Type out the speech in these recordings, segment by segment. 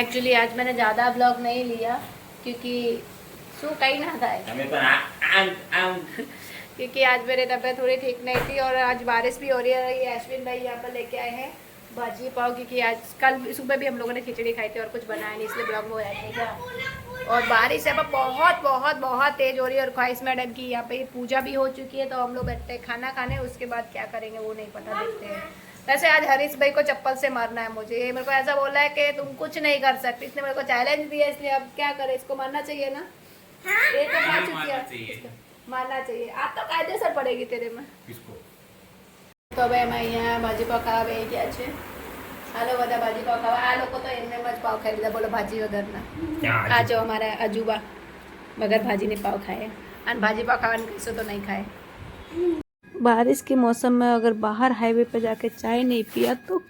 Actually आज मैंने ज़्यादा ब्लॉग नहीं लिया क्योंकि शू कहीं ना था તમે પણ આ- આમ આમ क्योंकि आज मेरी तबीयत थोड़ी ठीक नहीं थी और आज बारिश भी हो रही है ये अश्विन भाई यहाँ पर लेके आए हैं भाजी पाव क्योंकि आज कल सुबह भी हम लोगों ने खिचड़ी खाई थी और कुछ बनाया नहीं इसलिए ब्लॉग में हो नहीं था और बारिश यहाँ पर बहुत बहुत बहुत तेज हो रही है और ख्वाहिश मैडम की यहाँ पे पूजा भी हो चुकी है तो हम लोग बैठते हैं खाना खाने उसके बाद क्या करेंगे वो नहीं पता देखते हैं वैसे आज हरीश भाई को चप्पल से मारना है मुझे। ये मेरे को ऐसा बोला है कि तुम कुछ नहीं कर सकते। इसने मेरे को चैलेंज दिया इसलिए अब क्या करे? इसको मारना चाहिए ना? हाँ। ये तो मार हाँ, चुकी है। मारना चाहिए। आप तो कायदे सर पड़ेगी तेरे में। तो તો હવે એમાં અહીંયા ભાજી પકાવવા બે ગયા છે હાલો બધા ભાજી પકાવવા तो इनने તો पाव જ પાવ बोलो भाजी બોલો ना। વગરના આ જો અમારા અજુબા વગર ભાજીને પાવ ખાય અને ભાજી પકાવવાનું कैसे तो नहीं खाए। बारिश के मौसम में अगर बाहर हाईवे पे जाके चाय नहीं पिया तो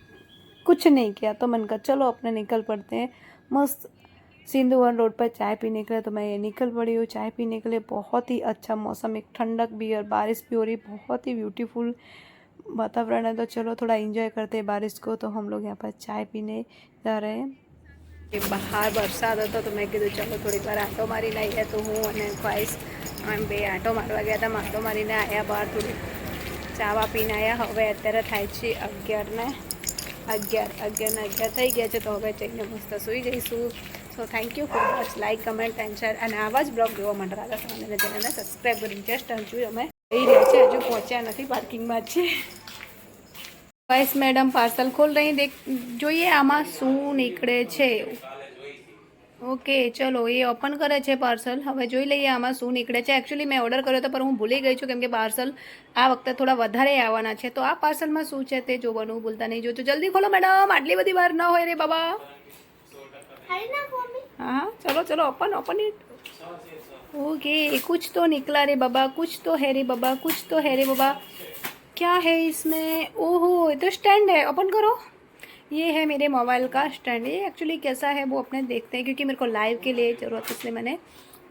कुछ नहीं किया तो मन का चलो अपने निकल पड़ते हैं मस्त सिंधु वन रोड पर चाय पीने के लिए तो मैं ये निकल पड़ी हूँ चाय पीने के लिए बहुत ही अच्छा मौसम एक ठंडक भी और बारिश भी हो रही बहुत ही ब्यूटीफुल वातावरण है तो चलो थोड़ा एंजॉय करते हैं बारिश को तो हम लोग यहाँ पर चाय पीने जा रहे हैं બહાર વરસાદ હતો તો મેં કીધું ચલો થોડીક વાર આંટો મારીને આવીએ તો હું અને ખ્વાઈશ આમ બે આંટો મારવા ગયા હતા આંટો મારીને આવ્યા બહાર થોડી ચાવા પીને આવ્યા હવે અત્યારે થાય છે અગિયારને. અગિયાર અગિયારને અગિયાર થઈ ગયા છે તો હવે જઈને મસ્ત સૂઈ જઈશું. So thank you for watch like comment and share અને આવા જ બ્લોગ જોવા માટે રાધા સામાન્ય ચેનલને સબસ્ક્રાઈબ કરીને જસ્ટ હજુ અમે જઈ રહ્યા છે હજુ પહોંચ્યા નથી પાર્કિંગમાં છે. વાઇસ મેડમ પાર્સલ ખોલ રહી દેખ. જોઈએ આમાં શું નીકળે છે. ઓકે ચલો એ ઓપન કરે છે પાર્સલ હવે જોઈ લઈએ આમાં શું નીકળે છે એકચ્યુઅલી મેં ઓર્ડર કર્યો હતો પણ હું ભૂલી ગઈ છું કેમ કે પાર્સલ આ વખતે થોડા વધારે આવવાના છે તો આ પાર્સલમાં શું છે તે જોવાનું ભૂલતા નહીં જો તો જલ્દી ખોલો મેડમ આટલી બધી વાર ન હોય રે બાબા हाँ हाँ चलो चलो ओपन ओपन इट ओके कुछ तो निकला रे बाबा कुछ तो है रे बाबा कुछ तो है रे बाबा क्या है इसमें ओहो ये तो स्टैंड है ओपन करो ये है मेरे मोबाइल का स्टैंड ये एक्चुअली कैसा है वो अपने देखते हैं क्योंकि मेरे को लाइव के लिए ज़रूरत है इसलिए मैंने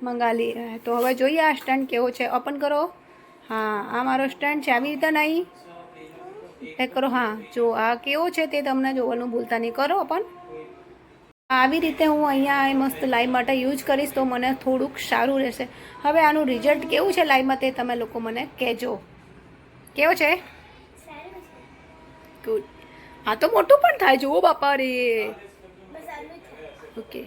મંગા લીધા है તો હવે જોઈએ આ સ્ટેન્ડ કેવો છે ઓપન કરો હા આ મારો સ્ટેન્ડ છે આવી રીતે નહીં ચેક કરો હા જો આ કેવો છે તે તમને જોવાનું ભૂલતા નહીં કરો ઓપન આવી રીતે હું અહીંયા આ મસ્ત લાઈવ માટે યુઝ કરીશ તો મને થોડુંક સારું રહેશે હવે આનું રિઝલ્ટ કેવું છે લાઈવમાં તે તમે લોકો મને કહેજો કેવો છે ગુડ આ તો મોટું પણ થાય જુઓ બાપા રે. ઓકે